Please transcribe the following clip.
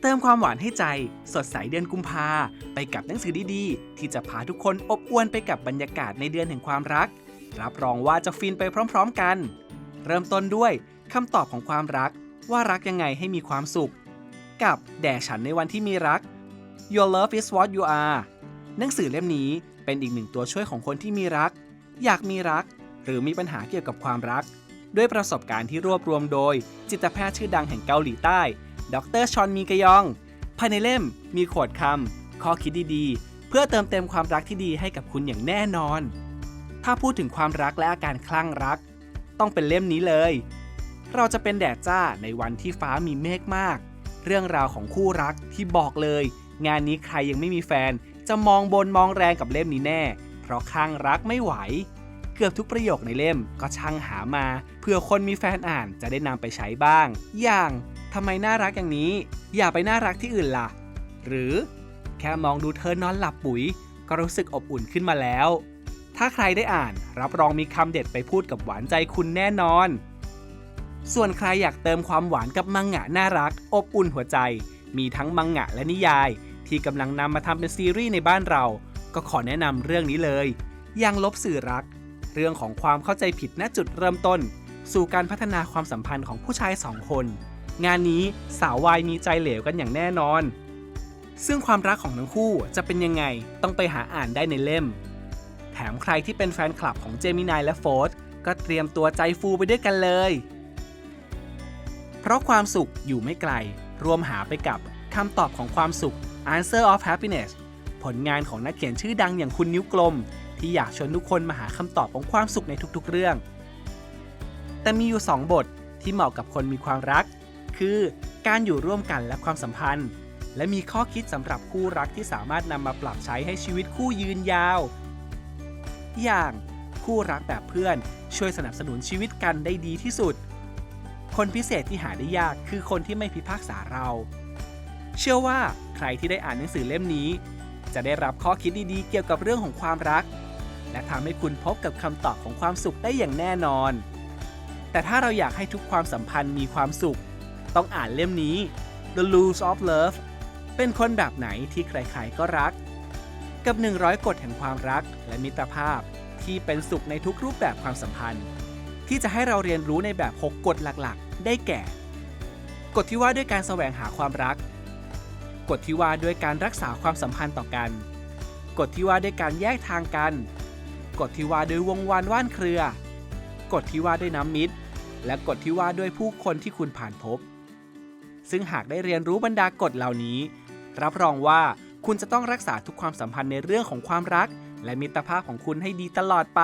เติมความหวานให้ใจ สดใสเดือนกุมภาไปกับหนังสือดีๆ ที่จะพาทุกคนอบอวลไปกับบรรยากาศในเดือนแห่งความรัก รับรองว่าจะฟินไปพร้อมๆกัน เริ่มต้นด้วยคำตอบของความรัก ว่ารักยังไงให้มีความสุข กับแด่ฉันในวันที่มีรัก Your love is what you are หนังสือเล่มนี้เป็นอีกหนึ่งตัวช่วยของคนที่มีรัก อยากมีรัก หรือมีปัญหาเกี่ยวกับความรัก ด้วยประสบการณ์ที่รวบรวมโดย จิตแพทย์ชื่อดังแห่งเกาหลีใต้ ดรชอนมีกยอง ภายในเล่มมีขวดคำข้อคิดดีๆ เพื่อเติมเต็มความรักที่ดีให้กับคุณอย่างแน่นอน ถ้าพูดถึงความรักและอาการคลั่งรัก ต้องเป็นเล่มนี้เลย เราจะเป็นแดดจ้าในวันที่ฟ้ามีเมฆมาก เรื่องราวของคู่รักที่บอกเลย งานนี้ใครยังไม่มีแฟน จะมองบนมองแรงกับเล่มนี้แน่ เพราะคลั่งรักไม่ไหวเกือบทุกประโยคในเล่มก็ช่างหามาเพื่อคนมีแฟนอ่านจะได้นำไปใช้บ้าง อย่าง ทำไมน่ารักอย่างนี้ อย่าไปน่ารักที่อื่นล่ะ หรือแค่มองดูเธอนอนหลับปุ๋ย ก็รู้สึกอบอุ่นขึ้นมาแล้ว ถ้าใครได้อ่านรับรองมีคำเด็ดไปพูดกับหวานใจคุณแน่นอน ส่วนใครอยากเติมความหวานกับมังงะน่ารัก อบอุ่นหัวใจ มีทั้งมังงะและนิยาย ที่กำลังนำมาทำเป็นซีรีส์ในบ้านเรา ก็ขอแนะนำเรื่องนี้เลยยังลบสื่อรัก เรื่องของความเข้าใจผิดณจุดเริ่มต้น สู่การพัฒนาความสัมพันธ์ของผู้ชายสองคน งานนี้สาววายมีใจเหลวกันอย่างแน่นอน ซึ่งความรักของทั้งคู่จะเป็นยังไงต้องไปหาอ่านได้ในเล่ม แถมใครที่เป็นแฟนคลับของเจมินายและโฟร์ก็เตรียมตัวใจฟูไปด้วยกันเลย เพราะความสุขอยู่ไม่ไกล รวมหาไปกับคำตอบของความสุข Answer of Happiness ผลงานของนักเขียนชื่อดังอย่างคุณนิ้วกลม ที่อยากชวนทุกคนมาหาคำตอบของความสุขในทุกๆเรื่อง แต่มีอยู่ 2 บทที่เหมาะกับคนมีความรัก คือ การอยู่ร่วมกันและความสัมพันธ์ และมีข้อคิดสำหรับคู่รักที่สามารถนำมาปรับใช้ให้ชีวิตคู่ยืนยาว อย่างคู่รักแบบเพื่อนช่วยสนับสนุนชีวิตกันได้ดีที่สุด คนพิเศษที่หาได้ยากคือคนที่ไม่พิพากษาเรา เชื่อว่าใครที่ได้อ่านหนังสือเล่มนี้ จะได้รับข้อคิดดีๆ เกี่ยวกับเรื่องของความรัก และทำให้คุณพบกับคำตอบของความสุขได้อย่างแน่นอน แต่ถ้าเราอยากให้ทุกความสัมพันธ์มีความสุข ต้องอ่านเล่มนี้ The Rules of Love เป็นคนแบบไหนที่ใครๆก็รัก กับ 100 กฎแห่งความรักและมิตรภาพที่เป็นสุขในทุกรูปแบบความสัมพันธ์ ที่จะให้เราเรียนรู้ในแบบ 6 กฎหลักๆ ได้แก่ กฎที่ว่าด้วยการแสวงหาความรัก กฎที่ว่าด้วยการรักษาความสัมพันธ์ต่อกัน กฎที่ว่าด้วยการแยกทางกัน กฎที่ว่าด้วยวงวานว่านเครือ กฎที่ว่าด้วยน้ำมิตร และกฎที่ว่าด้วยผู้คนที่คุณผ่านพบ ซึ่งหากได้เรียนรู้บรรดากฎเหล่านี้ รับรองว่าคุณจะต้องรักษาทุกความสัมพันธ์ในเรื่องของความรัก และมิตรภาพของคุณให้ดีตลอดไป